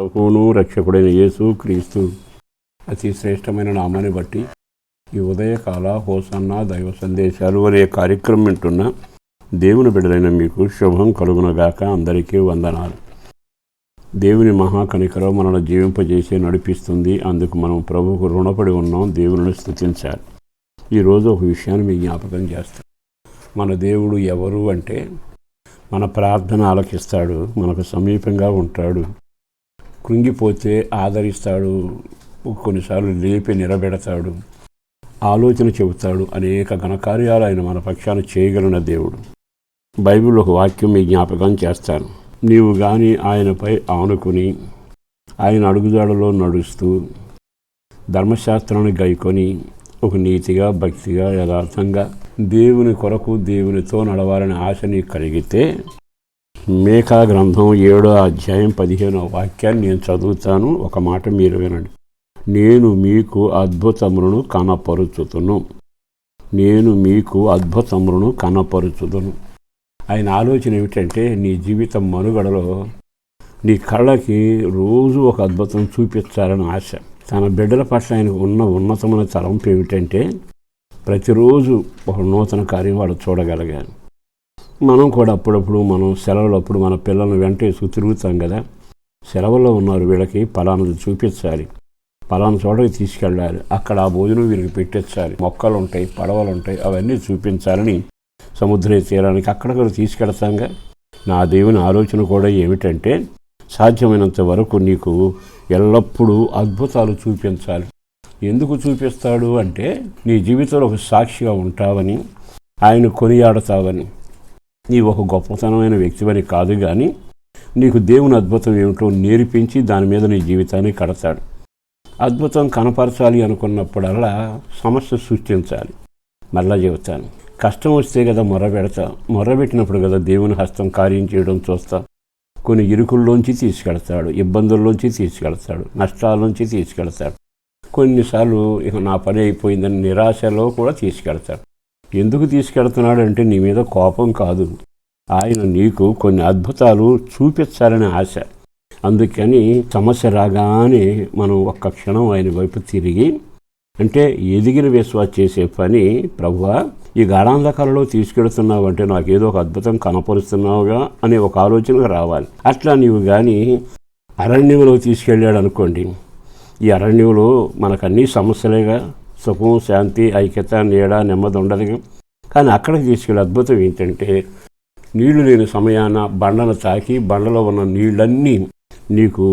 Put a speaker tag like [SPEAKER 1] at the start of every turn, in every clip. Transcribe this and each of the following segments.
[SPEAKER 1] ప్రభువును రక్షకుడైన యేసు క్రీస్తు. అతి శ్రేష్టమైన నామాన్ని బట్టి ఈ ఉదయకాల హోసన్న దైవ సందేశాలు అనే కార్యక్రమం వింటున్న దేవుని బిడ్డలైన మీకు శుభం కలుగునగాక అందరికీ వందనాలు. దేవుని మహాకనికలో మనల్ని జీవింపజేసి నడిపిస్తుంది. అందుకు మనం ప్రభువుకు రుణపడి ఉన్నాం. దేవుని స్థుతించాలి. ఈరోజు ఒక విషయాన్ని మీ జ్ఞాపకం చేస్తాం మన దేవుడు ఎవరు అంటే మన ప్రార్థన ఆలకిస్తాడు. మనకు సమీపంగా ఉంటాడు. కృంగిపోతే ఆదరిస్తాడు కొన్నిసార్లు లేపి నిలబెడతాడు ఆలోచన చెబుతాడు అనేక ఘనకార్యాలు ఆయన మన పక్షాన చేయగలిగిన దేవుడు. బైబిల్ ఒక వాక్యం మీ జ్ఞాపకం చేస్తాను. నీవు కానీ ఆయనపై ఆనుకుని ఆయన అడుగుదాడలో నడుస్తూ ధర్మశాస్త్రాన్ని గైకొని ఒక నీతిగా భక్తిగా యథార్థంగా దేవుని కొరకు దేవునితో నడవాలని ఆశ నీకు కలిగితే మేకా గ్రంథం ఏడో అధ్యాయం పదిహేనో వాక్యాన్ని నేను చదువుతాను. ఒక మాట మీరు వినండి. నేను మీకు అద్భుతములను కనపరుచుతును. నేను మీకు అద్భుతములను కనపరుచుదును ఆయన ఆలోచన ఏమిటంటే నీ జీవితం మనుగడలో నీ కళ్ళకి రోజు ఒక అద్భుతం చూపించాలని ఆశ. తన బిడ్డల పట్ల ఆయనకు ఉన్న ఉన్నతమైన తలంపు ఏమిటంటే ప్రతిరోజు ఒక నూతన కార్యం వాడు చూడగలిగాను మనం కూడా అప్పుడప్పుడు మనం సెలవులప్పుడు మన పిల్లల్ని వెంట వేసుకు తిరుగుతాం కదా. సెలవుల్లో ఉన్నారు వీళ్ళకి పలానది చూపించాలి. పలానా చోటకి తీసుకెళ్ళాలి. అక్కడ ఆ భోజనం వీరికి పెట్టించాలి. మొక్కలు ఉంటాయి పడవలు ఉంటాయి అవన్నీ చూపించాలని సముద్ర తీరానికి అక్కడక్కడ తీసుకెళ్తాంగా. నా దేవుని ఆలోచన కూడా ఏమిటంటే సాధ్యమైనంత వరకు నీకు ఎల్లప్పుడూ అద్భుతాలు చూపించాలి. ఎందుకు చూపిస్తాడు అంటే నీ జీవితంలో ఒక సాక్షిగా ఉంటావని ఆయన కొనియాడతావని. నీ ఒక గొప్పతనమైన వ్యక్తివని కాదు కానీ నీకు దేవుని అద్భుతం ఏమిటో నేర్పించి దాని మీద నీ జీవితాన్ని కడతాడు. అద్భుతం కనపరచాలి అనుకున్నప్పుడల్లా సమస్య సృష్టించాలి. మళ్ళా చెబుతాను. కష్టం వస్తే కదా మొర్ర పెడతా మొర్ర పెట్టినప్పుడు కదా దేవుని హస్తం కార్యం చేయడం చూస్తా. కొన్ని ఇరుకుల్లోంచి తీసుకెళ్తాడు ఇబ్బందుల్లోంచి తీసుకెళ్తాడు నష్టాల్లోంచి తీసుకెళ్తాడు. కొన్నిసార్లు ఇక నా పని అయిపోయిందని నిరాశలో కూడా తీసుకెళ్తాడు. ఎందుకు తీసుకెళ్తున్నాడంటే నీ మీద కోపం కాదు. ఆయన నీకు కొన్ని అద్భుతాలు చూపించాలనే ఆశ. అందుకని సమస్య రాగానే మనం ఒక్క క్షణం ఆయన వైపు తిరిగి అంటే ఎదిగిన విశ్వాస చేసే పని ప్రభువా ఈ గాఢాంధకాలలో తీసుకెడుతున్నావు అంటే నాకేదో ఒక అద్భుతం కనపరుస్తున్నావుగా అనే ఒక ఆలోచన రావాలి. అట్లా నీవు కానీ అరణ్యంలో తీసుకెళ్ళాడు అనుకోండి ఈ అరణ్యంలో మనకు అన్ని సమస్యలేగా సుఖం శాంతి ఐక్యత నీడ నెమ్మది ఉండదు. కానీ అక్కడికి తీసుకెళ్ళే అద్భుతం ఏంటంటే నీళ్ళు లేని సమయాన బండను తాకి బండలో ఉన్న నీళ్ళన్నీ నీకు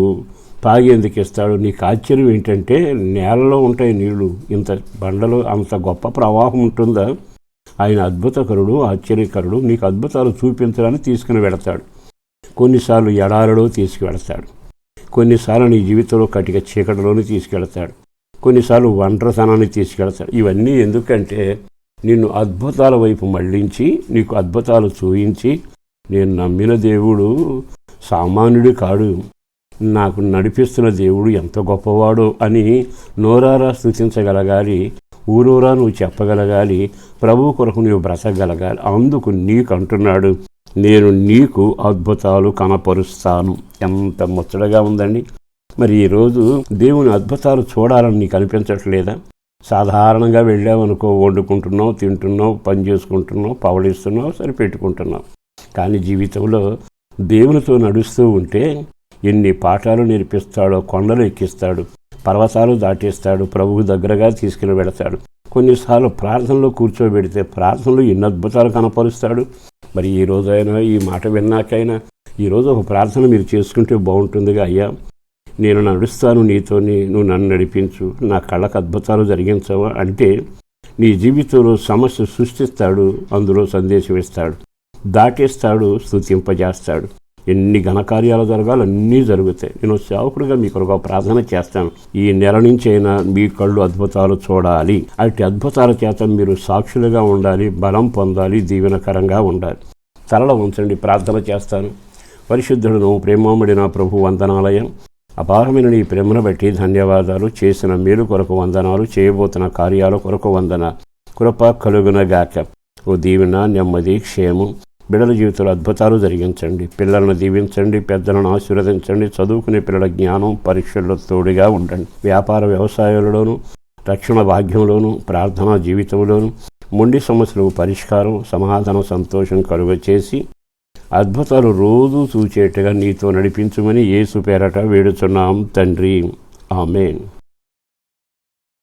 [SPEAKER 1] తాగేందుకు ఇస్తాడు. నీకు ఆశ్చర్యం ఏంటంటే నేలలో ఉంటాయి నీళ్ళు. ఇంత బండలు అంత గొప్ప ప్రవాహం ఉంటుందా? ఆయన అద్భుతకరుడు ఆశ్చర్యకరుడు నీకు అద్భుతాలు చూపించడానికి తీసుకుని వెడతాడు కొన్నిసార్లు ఎడారిలో తీసుకువెళతాడు. కొన్నిసార్లు నీ జీవితంలో కటిక చీకటిలోనే తీసుకెళ్తాడు కొన్నిసార్లు ఒంటరితనాన్ని తీసుకెళ్తాడు. ఇవన్నీ ఎందుకంటే నిన్ను అద్భుతాల వైపు మళ్ళించి నీకు అద్భుతాలు చూయించి నేను నమ్మిన దేవుడు సామాన్యుడు కాడు. నాకు నడిపిస్తున్న దేవుడు ఎంత గొప్పవాడు అని నోరారా స్థుతించగలగాలి ఊరూరా నువ్వు చెప్పగలగాలి ప్రభు కొరకు నువ్వు బ్రతకగలగాలి. అందుకు నీకు అంటున్నాడు నేను నీకు అద్భుతాలు కనపరుస్తాను. ఎంత ముచ్చటగా ఉందండి. మరి ఈరోజు దేవుని అద్భుతాలు చూడాలని నీకు అనిపించట్లేదా? సాధారణంగా వెళ్ళామనుకో వండుకుంటున్నావు తింటున్నావు పని చేసుకుంటున్నావు పవడిస్తున్నావు సరిపెట్టుకుంటున్నావు. కానీ జీవితంలో దేవునితో నడుస్తూ ఉంటే ఎన్ని పాఠాలు నేర్పిస్తాడో కొండలు ఎక్కిస్తాడు పర్వతాలు దాటేస్తాడు ప్రభువు దగ్గరగా తీసుకుని వెళతాడు. కొన్నిసార్లు ప్రార్థనలో కూర్చోబెడితే ప్రార్థనలు ఎన్ని అద్భుతాలు కనపరుస్తాడు. మరి ఈ రోజైనా ఈ మాట విన్నాకైనా ఈరోజు ఒక ప్రార్థన మీరు చేసుకుంటే బాగుంటుందిగా అయ్యా. నేను నడుస్తాను నీతోని నువ్వు నన్ను నడిపించు నా కళ్ళకు అద్భుతాలు జరిగించవా అంటే నీ జీవితంలో సమస్య సృష్టిస్తాడు అందులో సందేశం ఇస్తాడు దాటేస్తాడు స్థుతింపజేస్తాడు ఎన్ని ఘనకార్యాలు జరగాలి అన్నీ జరుగుతాయి. నేను సేవకుడిగా మీకు ఒక ప్రార్థన చేస్తాను. ఈ నెల నుంచి అయినా మీ కళ్ళు అద్భుతాలు చూడాలి. అటు అద్భుతాల చేత మీరు సాక్షులుగా ఉండాలి బలం పొందాలి దీవెనకరంగా ఉండాలి. తలలో ఉంచండి ప్రార్థన చేస్తాను. పరిశుద్ధుడును నా ప్రభు వందనాలయం. అపారమైన నీ ప్రేమను బట్టి ధన్యవాదాలు చేసిన మేలు కొరకు వందనాలు చేయబోతున్న కార్యాల కొరకు వందన. కృప కలుగునగాక ఓ దీవెన నెమ్మది క్షేమం. బిడ్డల జీవితంలో అద్భుతాలు జరిగించండి. పిల్లలను దీవించండి. పెద్దలను ఆశీర్వదించండి. చదువుకునే పిల్లల జ్ఞానం పరీక్షల్లో తోడుగా ఉండండి. వ్యాపార వ్యవసాయాలలోనూ రక్షణ భాగ్యంలోనూ ప్రార్థనా జీవితంలోనూ మొండి సమస్యలకు పరిష్కారం సమాధానం సంతోషం కలుగ చేసి అద్భుతాలు రోజు చూచేట్టుగా నీతో నడిపించుమని యేసు పేరట వేడుచున్నాం తండ్రి. ఆమెన్.